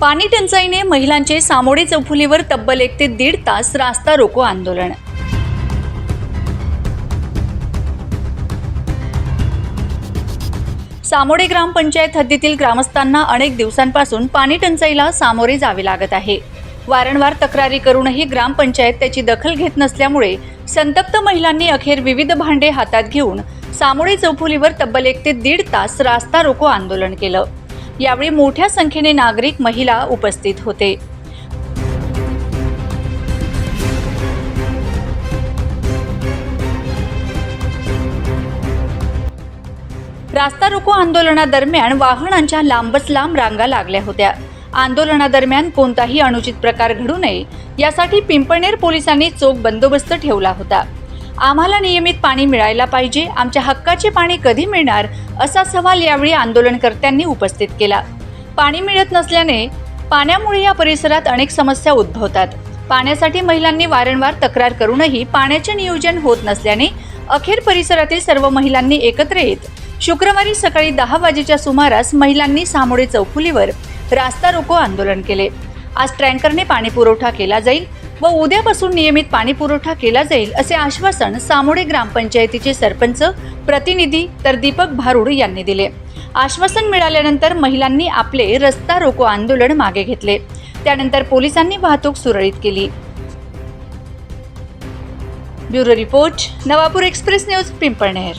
पाणी टंचाईने महिलांचे सामोडे चौफुलीवर तब्बल एक ते दीड तास रास्ता रोको आंदोलन. सामोडे ग्रामपंचायत हद्दीतील ग्रामस्थांना अनेक दिवसांपासून पाणी टंचाईला सामोरे जावे लागत आहे. वारंवार तक्रारी करूनही ग्रामपंचायत त्याची दखल घेत नसल्यामुळे संतप्त महिलांनी अखेर विविध भांडे हातात घेऊन सामोडे चौफुलीवर तब्बल एक ते दीड तास रास्ता रोको आंदोलन केलं. यावेळी मोठ्या संख्येने नागरिक महिला उपस्थित होते. रास्ता रोको आंदोलनादरम्यान वाहनांच्या लांबच लांब रांगा लागल्या होत्या. आंदोलनादरम्यान कोणताही अनुचित प्रकार घडू नये यासाठी पिंपळनेर पोलिसांनी चोख बंदोबस्त ठेवला होता. आम्हाला नियमित पाणी मिळायला पाहिजे आमच्या हक्काचे पाणी कधी मिळणार असा सवाल यावेळी आंदोलनकर्त्यांनी उपस्थित केला. पाणी मिळत नसल्याने पाण्यामुळे या परिसरात अनेक समस्या उद्भवतात. पाण्यासाठी महिलांनी वारंवार तक्रार करूनही पाण्याचे नियोजन होत नसल्याने अखेर परिसरातील सर्व महिलांनी एकत्र येत शुक्रवारी सकाळी दहा वाजेच्या सुमारास महिलांनी सामोडे चौफुलीवर रास्ता रोको आंदोलन केले. आज टँकरने पाणी पुरवठा केला जाईल व उद्यापासून नियमित पाणी पुरवठा केला जाईल असे आश्वासन सामोडे ग्रामपंचायतीचे सरपंच प्रतिनिधी तर दीपक भारुड यांनी दिले. आश्वासन मिळाल्यानंतर महिलांनी आपले रस्ता रोको आंदोलन मागे घेतले. त्यानंतर पोलिसांनी वाहतूक सुरळीत केली. Bureau report Navapur express news Pimpalner.